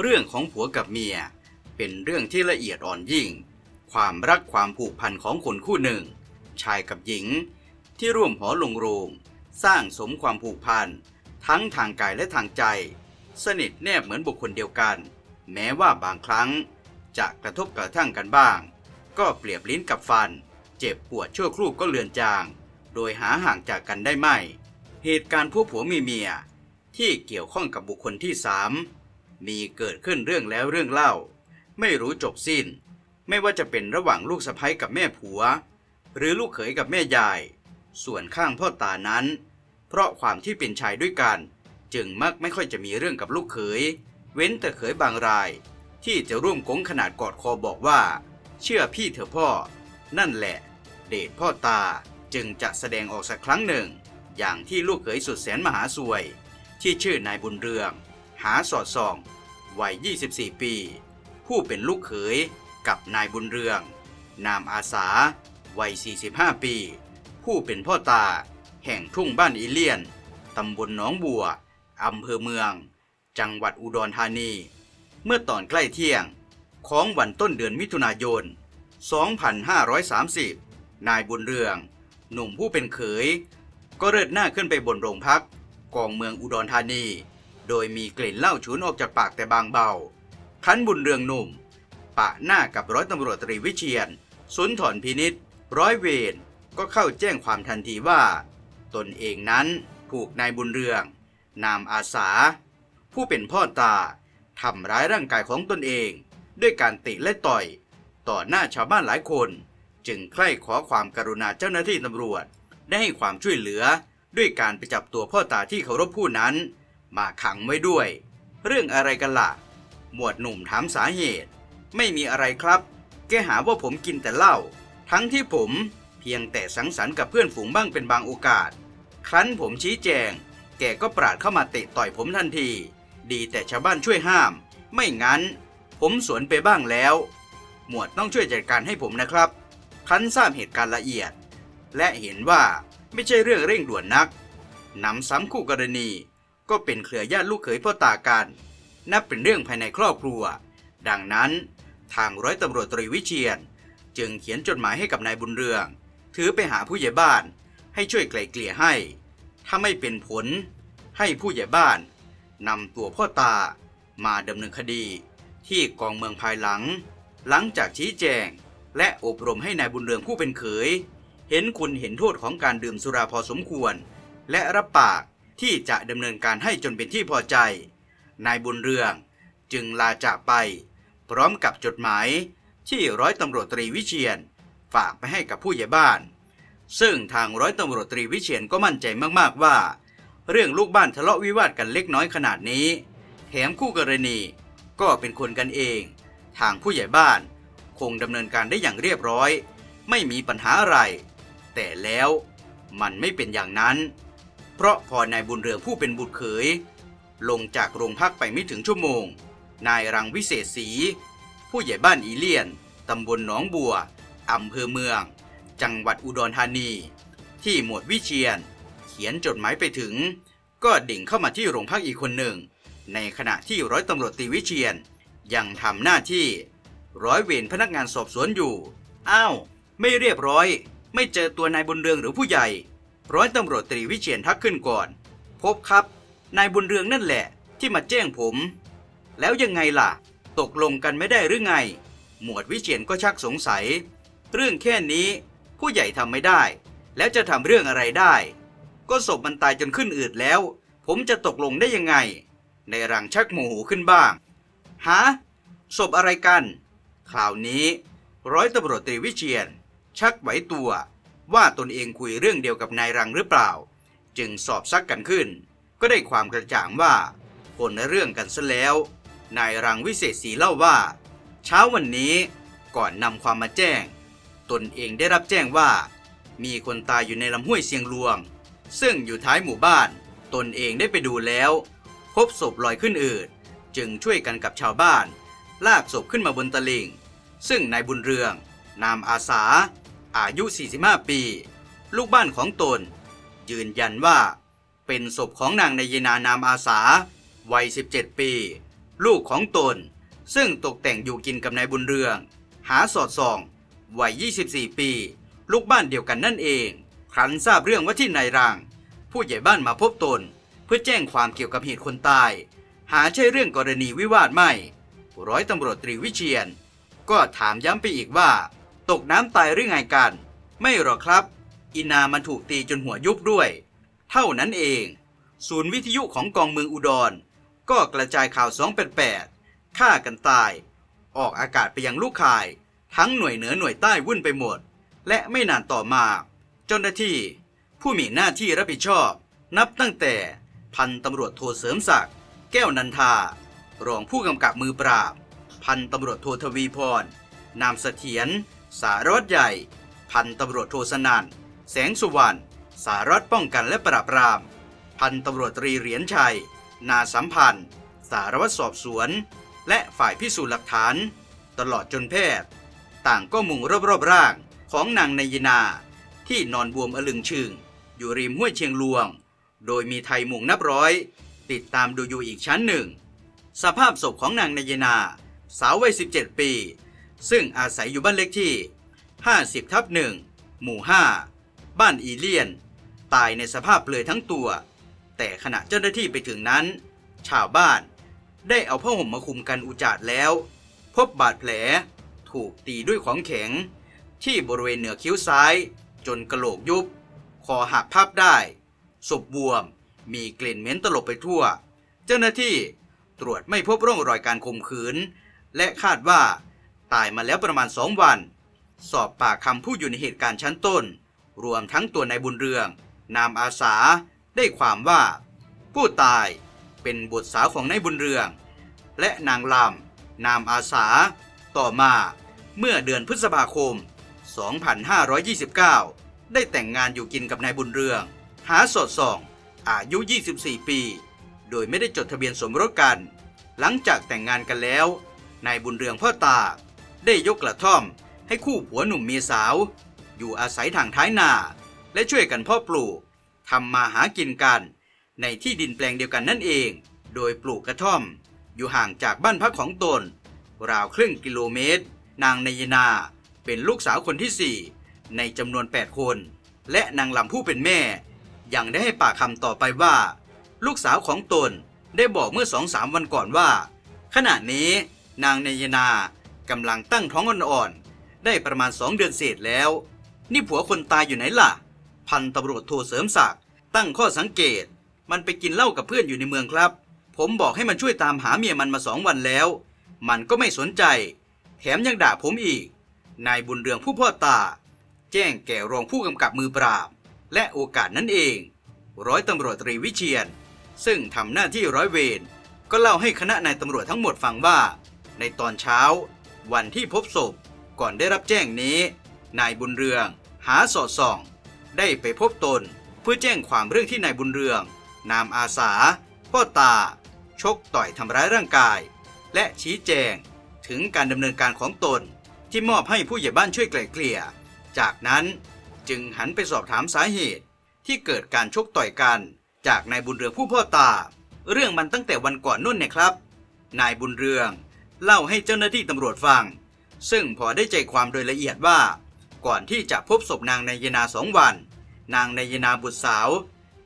เรื่องของผัวกับเมีย เป็นเรื่องที่ละเอียดอ่อนยิ่ง ความรักความผูกพันของคนคู่หนึ่ง ชายกับหญิง ที่ร่วมหอลงโรงสร้างสมความผูกพัน ทั้งทางกายและทางใจ สนิทแนบเหมือนบุคคลเดียวกัน แม้ว่าบางครั้ง จะกระทบกระทั่งกันบ้าง ก็เปรียบลิ้นกับฟัน เจ็บปวดชั่วครู่ก็เลือนจาง โดยหาห่างจากกันได้ไม่ เหตุการณ์ผู้ผัวมีเมีย ที่เกี่ยวข้องกับบุคคลที่สาม มีเกิดขึ้นเรื่องแล้วเรื่องเล่า ไม่รู้จบสิ้น ไม่ว่าจะเป็นระหว่างลูกสะใภ้กับแม่ผัว หรือลูกเขยกับแม่ยาย ส่วนข้างพ่อตานั้น เพราะความที่เป็นชายด้วยกัน จึงมักไม่ค่อยจะมีเรื่องกับลูกเขย เว้นแต่เขยบางราย ที่จะร่วมกงขนาดกอดคอบอกว่า เชื่อพี่เถอะพ่อ นั่นแหละ เดชพ่อตาจึงจะแสดงออกสักครั้งหนึ่ง อย่างที่ลูกเขยสุดแสนมหาสวย ที่ชื่อนายบุญเรือง หาสอดส่องวัย 24 ปี ผู้เป็นลูกเขยกับนายบุญเรือง นามอาสา วัย 45 ปี ผู้เป็นพ่อตา แห่งทุ่งบ้านอีเลียน ตำบลหนองบัว อำเภอเมือง จังหวัดอุดรธานี เมื่อตอนใกล้เที่ยง ของวันต้นเดือนมิถุนายน 2530 นายบุญเรือง หนุ่มผู้เป็นเขย ก็เริดหน้าขึ้นไปบนโรงพัก กองเมืองอุดรธานี โดยมีกลิ่นเหล้าฉุนออกจากปากแต่บางเบา คันบุญเรืองหนุ่ม ปะหน้ากับร้อยตำรวจตรีวิเชียน สุนทรพินิษร้อยเวรก็เข้าแจ้งความทันทีว่า ตนเองนั้นถูกนายบุญเรือง นามอาสา ผู้เป็นพ่อตาทำร้ายร่างกายของตนเอง ด้วยการติและต่อย ต่อหน้าชาวบ้านหลายคน จึงใคร่ขอความกรุณาเจ้าหน้าที่ตำรวจ ได้ให้ความช่วยเหลือด้วยการไปจับตัวพ่อตาที่เคารพผู้นั้น มาขังไว้ด้วย เรื่องอะไรกันล่ะ หมวดหนุ่มถามสาเหตุ ไม่มีอะไรครับ แกหาว่าผมกินแต่เหล้าทั้งที่ผมเพียงแต่สังสรรค์กับเพื่อนฝูงบ้างเป็นบางโอกาส ครั้นผมชี้แจง แกก็ปราดเข้ามาเตะต่อยผมทันที ดีแต่ชาวบ้านช่วยห้าม ไม่งั้น ผมสวนไปบ้างแล้ว หมวดต้องช่วยจัดการให้ผมนะครับ ครั้นทราบเหตุการณ์ละเอียด และเห็นว่าไม่ใช่เรื่องเร่งด่วนนักนำซ้ำคู่กรณี ก็เป็นเครือญาติลูกเขยพ่อตากัน นับเป็นเรื่องภายในครอบครัว ดังนั้น ทางร้อยตำรวจตรีวิเชียน จึงเขียนจดหมายให้กับนายบุญเรือง ถือไปหาผู้ใหญ่บ้านให้ช่วยไกล่เกลี่ยให้ ถ้าไม่เป็นผล ให้ผู้ใหญ่บ้านนำตัวพ่อตามาดำเนินคดี ที่กองเมืองภายหลัง หลังจากชี้แจง และอบรมให้นายบุญเรืองผู้เป็นเขย เห็นคุณเห็นโทษของการดื่มสุราพอสมควร และรับปาก ที่จะดำเนินการให้จนเป็นที่พอใจ นายบุญเรืองจึงลาจากไป พร้อมกับจดหมายที่ร้อยตำรวจตรีวิเชียนฝากไปให้กับผู้ใหญ่บ้าน ซึ่งทางร้อยตำรวจตรีวิเชียนก็มั่นใจมากๆว่า เรื่องลูกบ้านทะเลาะวิวาทกันเล็กน้อยขนาดนี้ แถมคู่กรณีก็เป็นคนกันเอง ทางผู้ใหญ่บ้านคงดำเนินการได้อย่างเรียบร้อย ไม่มีปัญหาอะไร แต่แล้วมันไม่เป็นอย่างนั้น เพราะพอนายบุญเรืองผู้เป็นบุตรเขย ลงจากโรงพักไปไม่ถึงชั่วโมง นายรังวิเศษศรีผู้ใหญ่บ้านอีเลียน ตำบลหนองบัว อำเภอเมือง จังหวัดอุดรธานี ที่หมวดวิเชียน เขียนจดหมายไปถึง ก็ดิ่งเข้ามาที่โรงพักอีกคนหนึ่ง ในขณะที่ร้อยตำรวจตีวิเชียน ยังทำหน้าที่ ร้อยเวรพนักงานสอบสวนอยู่ อ้าว ไม่เรียบร้อย ไม่เจอตัวนายบุญเรืองหรือผู้ใหญ่ ร้อยตำรวจตรีวิเชียนทักขึ้นก่อน พบครับ นายบุญเรืองนั่นแหละที่มาแจ้งผม แล้วยังไงล่ะ ตกลงกันไม่ได้หรือไง หมวดวิเชียนก็ชักสงสัย เรื่องแค่นี้ผู้ใหญ่ทำไม่ได้ แล้วจะทำเรื่องอะไรได้ ก็ศพมันตายจนขึ้นอืดแล้ว ผมจะตกลงได้ยังไง ในรังชักโมโหขึ้นบ้างหาศพอะไรกัน คราวนี้ ร้อยตำรวจตรีวิเชียน ชักไหวตัว ว่าตนเองคุยเรื่องเดียวกับนายรังหรือเปล่า จึงสอบซักกันขึ้น ก็ได้ความกระจ่างว่าคนเรื่องกันซะแล้ว นายรังวิเศษศรีเล่าว่า เช้าวันนี้ก่อนนำความมาแจ้ง ตนเองได้รับแจ้งว่า มีคนตายอยู่ในลำห้วยเสียงลวง ซึ่งอยู่ท้ายหมู่บ้าน ตนเองได้ไปดูแล้ว พบศพลอยขึ้นอืดจึงช่วยกันกับชาวบ้าน ลากศพขึ้นมาบนตลิ่ง ซึ่งนายบุญเรือง นามอาสา อายุ 45 ปี ลูกบ้านของตน ยืนยันว่า เป็นศพของนางนายนานามอาสา วัย 17 ปี ลูกของตน ซึ่งตกแต่งอยู่กินกับนายบุญเรือง หาสอดส่อง วัย 24 ปี ลูกบ้านเดียวกันนั่นเอง ครั้นทราบเรื่องว่าที่นายรัง ผู้ใหญ่บ้านมาพบตน เพื่อแจ้งความเกี่ยวกับเหตุคนตาย หาใช่เรื่องกรณีวิวาทไม่ ร้อยตำรวจตรีวิเชียน ก็ถามย้ำไปอีกว่า ตกน้ำตายหรือไงกัน ไม่หรอกครับ อินามันถูกตีจนหัวยุบด้วย เท่านั้นเอง ศูนย์วิทยุของกองเมืองอุดร ก็กระจายข่าว288ฆ่ากันตาย ออกอากาศไปยังลูกข่าย ทั้งหน่วยเหนือหน่วยใต้วุ่นไปหมด และไม่นานต่อมา เจ้าหน้าที่ ผู้มีหน้าที่รับผิดชอบ นับตั้งแต่พันตำรวจโทเสริมศักดิ์แก้วนันทารองผู้กำกับมือปราบ พันตำรวจโททวีพร นามเสถียร สารวัตรใหญ่ พันตำรวจโทสนันแสงสุวรรณสารวัตรป้องกันและปราบปราม พันตำรวจตรีเหรียญชัย นาสัมพันธ์ สารวัตรสอบสวน และฝ่ายพิสูจน์หลักฐาน ตลอดจนแพทย์ ต่างก็มุงรอบๆร่างของนางนายนา ที่นอนบวมอลึงชึง อยู่ริมห้วยเชียงลวง โดยมีไทยมุงนับร้อย ติดตามดูอยู่อีกชั้นหนึ่ง สภาพศพของนางนายนา สาววัย 17 ปี ซึ่งอาศัยอยู่บ้านเลขที่ 50ทับหนึ่งหมู่ 5 บ้านอีเลียน ตายในสภาพเปลือยทั้งตัว แต่ขณะเจ้าหน้าที่ไปถึงนั้น ชาวบ้านได้เอาผ้าห่มมาคุมกันอุจาดแล้ว พบบาดแผลถูกตีด้วยของแข็ง ที่บริเวณเหนือคิ้วซ้าย จนกระโหลกยุบ คอหักพับได้ศพบวม มีกลิ่นเหม็นตลบไปทั่ว เจ้าหน้าที่ตรวจไม่พบร่องรอยการข่มขืน และคาดว่า ตายมาแล้วประมาณสองวัน สอบปากคำผู้อยู่ในเหตุการณ์ชั้นต้น รวมทั้งตัวนายบุญเรือง นามอาสา ได้ความว่า ผู้ตายเป็นบุตรสาวของนายบุญเรือง และนางลำนามอาสา ต่อมาเมื่อเดือนพฤษภาคม 2529 ได้แต่งงานอยู่กินกับนายบุญเรือง หาสอดส่องอายุ 24 ปี โดยไม่ได้จดทะเบียนสมรสกัน หลังจากแต่งงานกันแล้ว นายบุญเรืองพ่อตา ได้ยกกระท่อม ให้คู่ผัวหนุ่มเมียสาว อยู่อาศัยทางท้ายนา และช่วยกันพ่อปลูกทำมาหากินกัน ในที่ดินแปลงเดียวกันนั่นเอง โดยปลูกกระท่อม อยู่ห่างจากบ้านพักของตน ราวครึ่งกิโลเมตร นางนายนา เป็นลูกสาวคนที่สี่ในจำนวน 8 คน และนางลำผู้เป็นแม่ ยังได้ให้ปากคำต่อไปว่า ลูกสาวของตนได้บอกเมื่อสองสามวันก่อนว่า ขณะนี้นางนายนา กำลังตั้งท้องอ่อนๆ ได้ประมาณสองเดือนเศษแล้ว นี่ผัวคนตายอยู่ไหนล่ะ พันตำรวจโทเสริมศักดิ์ตั้งข้อสังเกต มันไปกินเหล้ากับเพื่อนอยู่ในเมืองครับ ผมบอกให้มันช่วยตามหาเมียมันมาสองวันแล้ว มันก็ไม่สนใจ แถมยังด่าผมอีก นายบุญเรืองผู้พ่อตา แจ้งแก่รองผู้กำกับมือปราบ และโอกาสนั้นเอง ร้อยตำรวจตรีวิเชียน ซึ่งทำหน้าที่ร้อยเวรก็เล่าให้คณะนายตำรวจทั้งหมดฟังว่า ในตอนเช้า วันที่พบศพก่อนได้รับแจ้งนี้ นายบุญเรือง หาสอดส่อง ได้ไปพบตนเพื่อแจ้งความเรื่องที่นายบุญเรือง นามอาสา พ่อตา ชกต่อยทำร้ายร่างกาย และชี้แจงถึงการดำเนินการของตนที่มอบให้ผู้ใหญ่บ้านช่วยไกล่เกลี่ย จากนั้นจึงหันไปสอบถามสาเหตุที่เกิดการชกต่อยกันจากนายบุญเรืองผู้พ่อตา เรื่องมันตั้งแต่วันก่อนนู่นเนี่ยครับ นายบุญเรือง เล่าให้เจ้าหน้าที่ตำรวจฟัง ซึ่งพอได้ใจความโดยละเอียดว่า ก่อนที่จะพบศพนางนายนาสองวัน นางนายนาบุตรสาว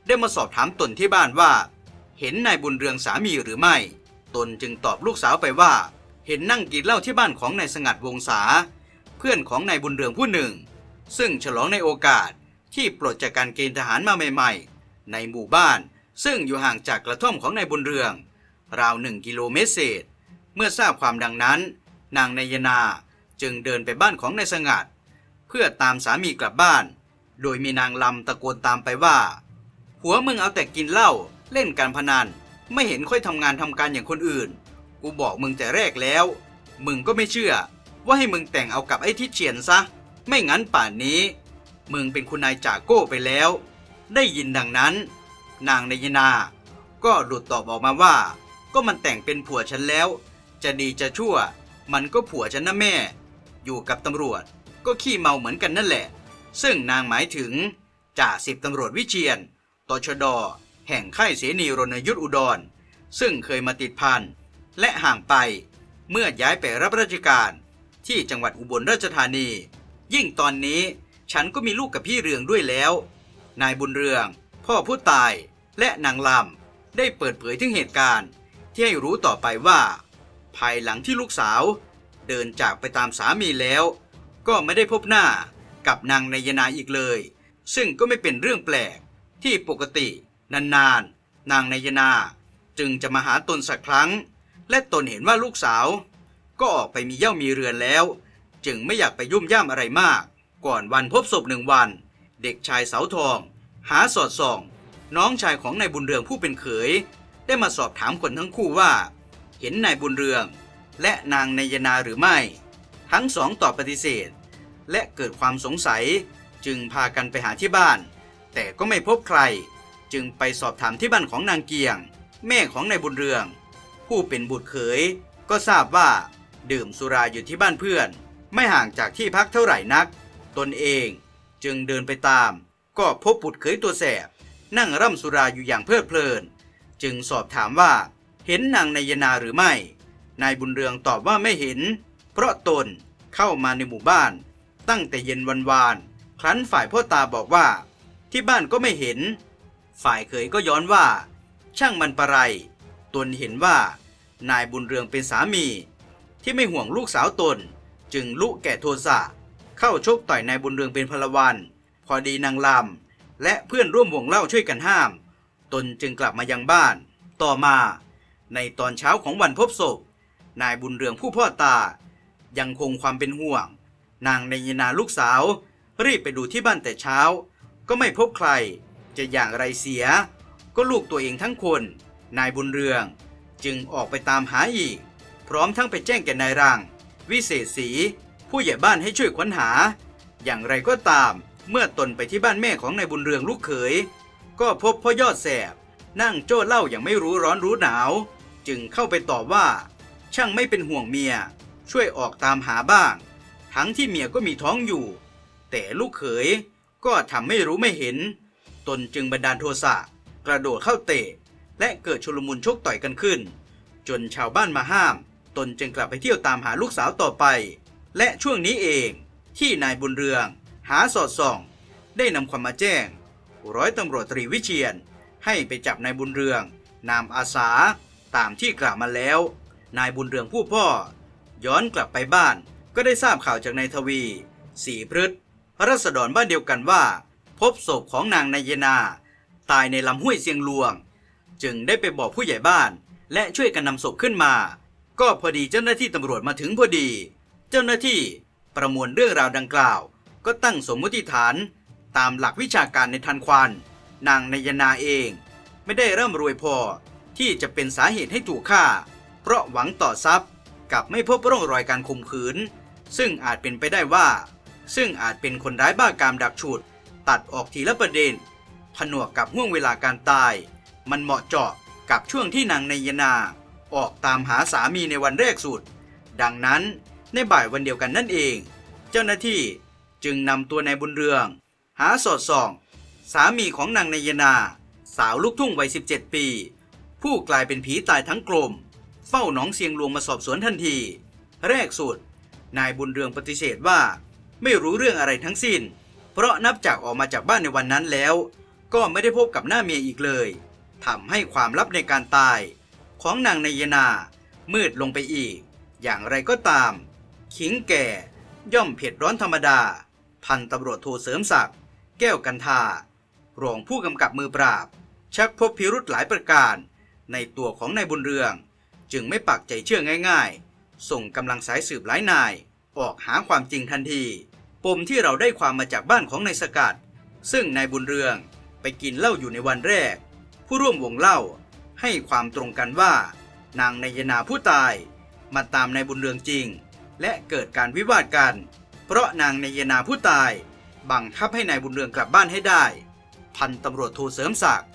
ได้มาสอบถามตนที่บ้านว่า เห็นนายบุญเรืองสามีหรือไม่ ตนจึงตอบลูกสาวไปว่า เห็นนั่งกินเหล้าที่บ้านของนายสงัดวงศาเพื่อนของนายบุญเรืองผู้หนึ่ง ซึ่งฉลองในโอกาสที่ปลดจากการเกณฑ์ทหารมาใหม่ๆ ในหมู่บ้านซึ่งอยู่ห่างจากกระท่อมของนายบุญเรือง ราวหนึ่งกิโลเมตรเศษ มื่อทราบความดังนั้น นางนายนาจึงเดินไปบ้านของนายสงัด เพื่อตามสามีกลับบ้าน โดยมีนางลำตะโกนตามไปว่า หัวมึงเอาแต่กินเหล้าเล่นการพนัน ไม่เห็นค่อยทำงานทำการอย่างคนอื่น กูบอกมึงแต่แรกแล้ว มึงก็ไม่เชื่อ ว่าให้มึงแต่งเอากับไอ้ที่เฉียนซะ ไม่งั้นป่านนี้ มึงเป็นคุณนายจากโก้ไปแล้ว ได้ยินดังนั้น นางนายนา ก็หลุดตอบออกมาว่า ก็มันแต่งเป็นผัวฉันแล้ว จะดีจะชั่ว มันก็ผัวฉันนะแม่ อยู่กับตำรวจ ก็ขี้เมาเหมือนกันนั่นแหละ ซึ่งนางหมายถึงจ่าสิบตำรวจวิเชียนตชด แห่งค่ายเสนีรณยุทธอุดร ซึ่งเคยมาติดพันและห่างไป เมื่อย้ายไปรับราชการ ที่จังหวัดอุบลราชธานี ยิ่งตอนนี้ฉันก็มีลูกกับพี่เรืองด้วยแล้ว นายบุญเรือง พ่อผู้ตายและนางลำได้เปิดเผยถึงเหตุการณ์ ที่ให้รู้ต่อไปว่า ภายหลังที่ลูกสาว เดินจากไปตามสามีแล้ว ก็ไม่ได้พบหน้ากับนางนายนาอีกเลย ซึ่งก็ไม่เป็นเรื่องแปลกที่ปกติ นานๆนางนายนา จึงจะมาหาตนสักครั้ง และตนเห็นว่าลูกสาว ก็ออกไปมีเย่ามีเรือนแล้ว จึงไม่อยากไปยุ่มย่ามอะไรมาก ก่อนวันพบศพหนึ่งวัน เด็กชายเสาทอง หาสอดส่อง น้องชายของนายบุญเรืองผู้เป็นเขย ได้มาสอบถามคนทั้งคู่ว่า เห็นนายบุญเรือง และนางนายนาหรือไม่ ทั้งสองตอบปฏิเสธ และเกิดความสงสัยจึงพากันไปหาที่บ้าน แต่ก็ไม่พบใคร จึงไปสอบถามที่บ้านของนางเกียง แม่ของนายบุญเรือง ผู้เป็นบุตรเขยก็ทราบว่าดื่มสุราอยู่ที่บ้านเพื่อน ไม่ห่างจากที่พักเท่าไหร่นัก ตนเองจึงเดินไปตาม ก็พบบุตรเขยตัวแสบนั่งร่ำสุราอยู่อย่างเพลิดเพลิน จึงสอบถามว่า เห็นนางนายนาหรือไม่ นายบุญเรืองตอบว่าไม่เห็น เพราะตนเข้ามาในหมู่บ้าน ตั้งแต่เย็นวันวาน ครั้นฝ่ายพ่อตาบอกว่า ที่บ้านก็ไม่เห็น ฝ่ายเขยก็ย้อนว่า ช่างมันประไร ตนเห็นว่า นายบุญเรืองเป็นสามี ที่ไม่ห่วงลูกสาวตน จึงลุแก่โทสะเข้าชกต่อยนายบุญเรืองเป็นพลวัน พอดีนางลำและเพื่อนร่วมวงเล่าช่วยกันห้าม ตนจึงกลับมายังบ้าน ต่อมา ในตอนเช้าของวันพบศพ นายบุญเรืองผู้พ่อตา ยังคงความเป็นห่วง นางในยนาลูกสาว รีบไปดูที่บ้านแต่เช้า ก็ไม่พบใคร จะอย่างไรเสีย ก็ลูกตัวเองทั้งคน นายบุญเรืองจึงออกไปตามหาอีก พร้อมทั้งไปแจ้งแก่นายรัง วิเศษศรีผู้ใหญ่บ้านให้ช่วยค้นหา อย่างไรก็ตามเมื่อตนไปที่บ้านแม่ของนายบุญเรืองลูกเขย ก็พบพ่อยอดแสบ นั่งโจ้เหล่าอย่างไม่รู้ร้อนรู้หนาว จึงเข้าไปตอบว่า ช่างไม่เป็นห่วงเมีย ช่วยออกตามหาบ้าง ทั้งที่เมียก็มีท้องอยู่ แต่ลูกเขยก็ทำไม่รู้ไม่เห็น ตนจึงบันดาลโทสะกระโดดเข้าเตะ และเกิดชุลมุนชกต่อยกันขึ้น จนชาวบ้านมาห้าม ตนจึงกลับไปเที่ยวตามหาลูกสาวต่อไป และช่วงนี้เองที่นายบุญเรือง หาสอดส่อง ได้นำความมาแจ้ง ร้อยตำรวจตรีวิเชียนให้ไปจับนายบุญเรือง นามอาสา ตามที่กล่าวมาแล้ว นายบุญเรืองผู้พ่อ ย้อนกลับไปบ้าน ก็ได้ทราบข่าวจากนายทวีสีพฤษรัษฎรบ้านเดียวกันว่า พบศพของนางนายนา ตายในลำห้วยเสียงหลวง จึงได้ไปบอกผู้ใหญ่บ้าน และช่วยกันนำศพขึ้นมา ก็พอดีเจ้าหน้าที่ตำรวจมาถึงพอดี เจ้าหน้าที่ประมวลเรื่องราวดังกล่าว ก็ตั้งสมมติฐาน ตามหลักวิชาการในทันควัน นางนายนาเอง ไม่ได้ร่ำรวยพอ ที่จะเป็นสาเหตุให้ถูกฆ่า เพราะหวังต่อทรัพย์กับไม่พบร่องรอยการข่มขืน ซึ่งอาจเป็นไปได้ว่า ซึ่งอาจเป็นคนร้ายบ้ากามดักฉุด ตัดออกทีละประเด็น ผนวกกับห่วงเวลาการตาย มันเหมาะเจาะกับช่วงที่นางนายนา ออกตามหาสามีในวันแรกสุด ดังนั้นในบ่ายวันเดียวกันนั่นเอง เจ้าหน้าที่จึงนำตัวนายบุญเรือง หาสอดส่อง สามีของนางนายนา สาวลูกทุ่งวัย 17 ปี ผู้กลายเป็นผีตายทั้งกลม เฝ้าหนองเสียงลวงมาสอบสวนทันที แรกสุด นายบุญเรืองปฏิเสธว่า ไม่รู้เรื่องอะไรทั้งสิ้น เพราะนับจากออกมาจากบ้านในวันนั้นแล้ว ก็ไม่ได้พบกับหน้าเมียอีกเลยทำให้ความลับในการตาย ของนางนายนา มืดลงไปอีก อย่างไรก็ตาม ขิงแก่ ย่อมเผ็ดร้อนธรรมดา พันตำรวจโทเสริมศักดิ์แก้วกันทารองผู้กำกับมือปราบ ชักพบพิรุธหลายประการ ในตัวของนายบุญเรือง จึงไม่ปักใจเชื่อง่าย ๆ ส่งกำลังสายสืบหลายนาย ออกหาความจริงทันที ปมที่เราได้ความมาจากบ้านของนายสกัด ซึ่งนายบุญเรืองไปกินเหล้าอยู่ในวันแรก ผู้ร่วมวงเล่าให้ความตรงกันว่า นางนายนาผู้ตายมาตามนายบุญเรืองจริง และเกิดการวิวาทกัน เพราะนางนายนาผู้ตาย บังคับให้นายบุญเรืองกลับบ้านให้ได้ พันตำรวจโทเสริมศักดิ์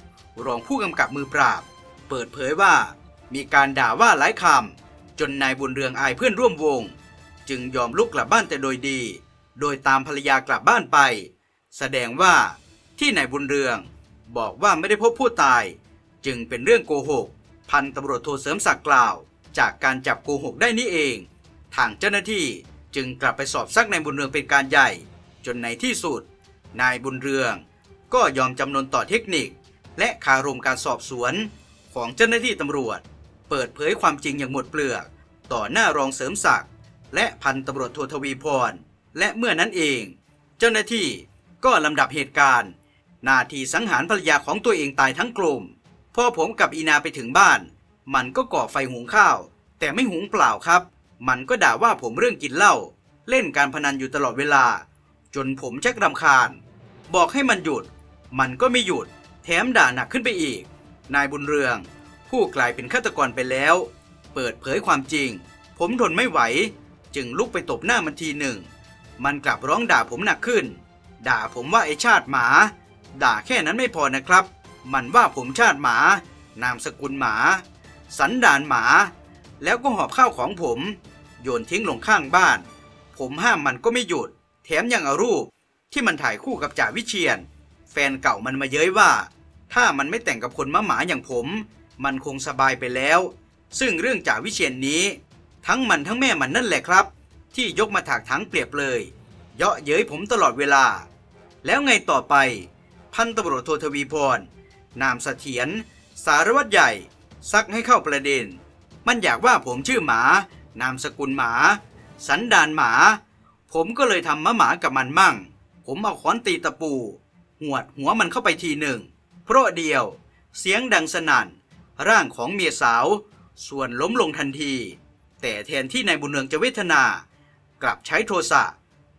รองผู้กำกับมือปราบ ปิดเผยว่า มีการด่าว่าหลายคำจนนายบุญเรืองอายเพื่อนร่วมวง จึงยอมลุกกลับบ้านแต่โดยดี โดยตามภรรยากลับบ้านไป แสดงว่าที่นายบุญเรืองบอกว่าไม่ได้พบผู้ตาย จึงเป็นเรื่องโกหก พันตำรวจโทเสริมศักดิ์กล่าว จากการจับโกหกได้นี่เอง ทางเจ้าหน้าที่จึงกลับไปสอบซักนายบุญเรืองเป็นการใหญ่ จนในที่สุด นายบุญเรือง ก็ยอมจำนนต่อเทคนิค และคารมการสอบสวน ของเจ้าหน้าที่ตำรวจ เปิดเผยความจริงอย่างหมดเปลือก ต่อหน้ารองเสริมศักดิ์และพันตำรวจโททวีพร และเมื่อนั้นเอง เจ้าหน้าที่ก็ลำดับเหตุการณ์ นาทีสังหารภรรยาของตัวเองตายทั้งกลุ่มพอผมกับอีนาไปถึงบ้าน มันก็ก่อไฟหุงข้าว แต่ไม่หุงเปล่าครับ มันก็ด่าว่าผมเรื่องกินเหล้าเล่นการพนันอยู่ตลอดเวลา จนผมชักรำคาญ บอกให้มันหยุด มันก็ไม่หยุด แถมด่าหนักขึ้นไปอีก นายบุญเรือง ผู้กลายเป็นฆาตกรไปแล้ว เปิดเผยความจริง ผมทนไม่ไหว จึงลุกไปตบหน้ามันทีหนึ่ง มันกลับร้องด่าผมหนักขึ้น ด่าผมว่าไอชาติหมา ด่าแค่นั้นไม่พอนะครับ มันว่าผมชาติหมา นามสกุลหมา สันดานหมา แล้วก็หอบข้าวของผม โยนทิ้งลงข้างบ้าน ผมห้ามมันก็ไม่หยุด แถมยังเอารูปที่มันถ่ายคู่กับจ่าวิเชียน แฟนเก่ามันมาเย้ยว่า ถ้ามันไม่แต่งกับคนมะหมาอย่างผม มันคงสบายไปแล้ว ซึ่งเรื่องจ่าวิเชียนนี้ ทั้งมันทั้งแม่มันนั่นแหละครับ ที่ยกมาถากทั้งเปรียบเลย เยาะเย้ยผมตลอดเวลา แล้วไงต่อไป พันตำรวจโททวีพร นามเสถียรสารวัตรใหญ่ ซักให้เข้าประเด็น มันอยากว่าผมชื่อหมา นามสกุลหมา สันดานหมา ผมก็เลยทำมะหมากับมันมั่ง ผมเอาค้อนตีตะปู หวดหัวมันเข้าไปทีหนึ่ง เพราะเดียว เสียงดังสนั่น ร่างของเมียสาว ส่วนล้มลงทันที แต่แทนที่นายบุญเรืองจะเวทนา กลับใช้โทสะ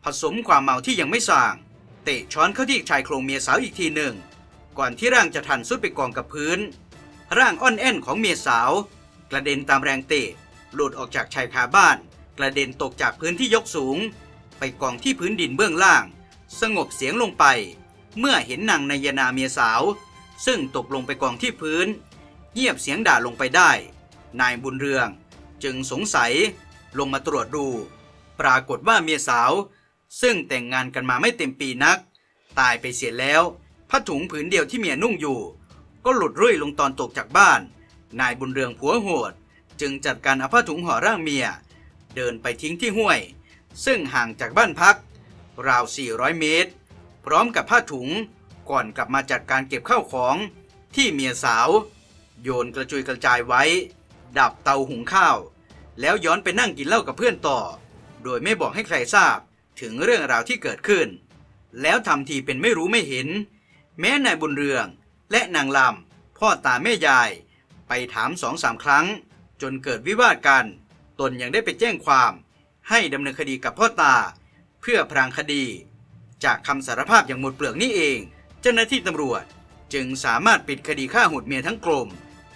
ผสมความเมาที่ยังไม่ส่าง เตะช้อนเข้าที่ชายโครงเมียสาวอีกทีหนึ่ง ก่อนที่ร่างจะทันสุดไปกองกับพื้น ร่างอ่อนแอนของเมียสาว กระเด็นตามแรงเตะหลุดออกจากชายคาบ้าน กระเด็นตกจากพื้นที่ยกสูง ไปกองที่พื้นดินเบื้องล่าง สงบเสียงลงไป เมื่อเห็นนางนายนาเมียสาว ซึ่งตกลงไปกองที่พื้น เงียบเสียงด่าลงไปได้ นายบุญเรือง จึงสงสัยลงมาตรวจดู ปรากฏว่าเมียสาว ซึ่งแต่งงานกันมาไม่เต็มปีนัก ตายไปเสียแล้วผ้าถุงผืนเดียวที่เมียนุ่งอยู่ ก็หลุดรุ่ยลงตอนตกจากบ้าน นายบุญเรืองผัวโหด จึงจัดการเอาผ้าถุงห่อร่างเมีย เดินไปทิ้งที่ห้วย ซึ่งห่างจากบ้านพัก ราว 400 เมตร พร้อมกับผ้าถุง ก่อนกลับมาจัดการเก็บข้าวของที่เมียสาว โยนกระจุยกระจายไว้ ดับเตาหุงข้าว แล้วย้อนไปนั่งกินเหล้ากับเพื่อนต่อ โดยไม่บอกให้ใครทราบถึงเรื่องราวที่เกิดขึ้น แล้วทำทีเป็นไม่รู้ไม่เห็น แม้นายบุญเรืองและนางลำพ่อตาแม่ยาย ไปถามสองสามครั้ง จนเกิดวิวาทกัน ตนยังได้ไปแจ้งความ ให้ดำเนินคดีกับพ่อตา เพื่อพรางคดี จากคำสารภาพอย่างหมดเปลือกนี่เอง เจ้าหน้าที่ตำรวจจึงสามารถปิดคดีฆ่าโหดเมียทั้งกลม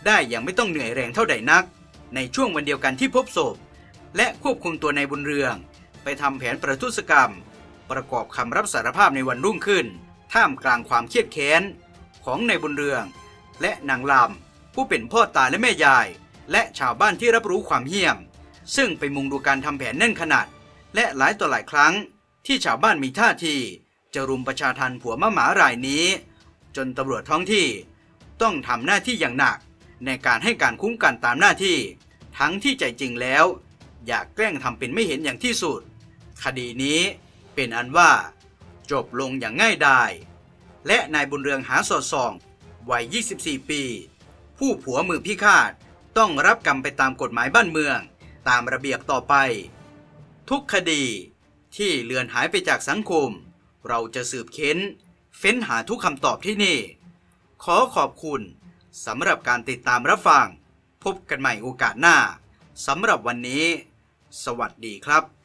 ได้อย่างไม่ต้องเหนื่อยแรงเท่าใดนัก ในช่วงวันเดียวกันที่พบศพ และควบคุมตัวนายบุญเรือง ไปทำแผนประทุษกรรม ประกอบคำรับสารภาพในวันรุ่งขึ้น ท่ามกลางความเครียดแค้น ของนายบุญเรือง และนางลำผู้เป็นพ่อตาและแม่ยาย และชาวบ้านที่รับรู้ความเหี้ยม ซึ่งไปมุงดูการทำแผนแน่นขนาด และหลายต่อหลายครั้งที่ชาวบ้านมีท่าที จะรุมประชาทันผัวมะหมารายนี้ จนตำรวจท้องที่ต้องทำหน้าที่อย่างหนักในการให้การคุ้มกันตามหน้าที่ ทั้งที่ใจจริงแล้ว อยากแกล้งทำเป็นไม่เห็นอย่างที่สุด คดีนี้เป็นอันว่า จบลงอย่างง่ายดาย และนายบุญเรืองหาสอดส่องวัย 24 ปี ผู้ผัวมือพิฆาตต้องรับกรรมไปตามกฎหมายบ้านเมือง ตามระเบียบต่อไป ทุกคดีที่เลือนหายไปจากสังคม เราจะสืบเค้น เฟ้นหาทุกคำตอบที่นี่ ขอขอบคุณสำหรับการติดตามรับฟัง พบกันใหม่โอกาสหน้าสำหรับวันนี้ สวัสดีครับ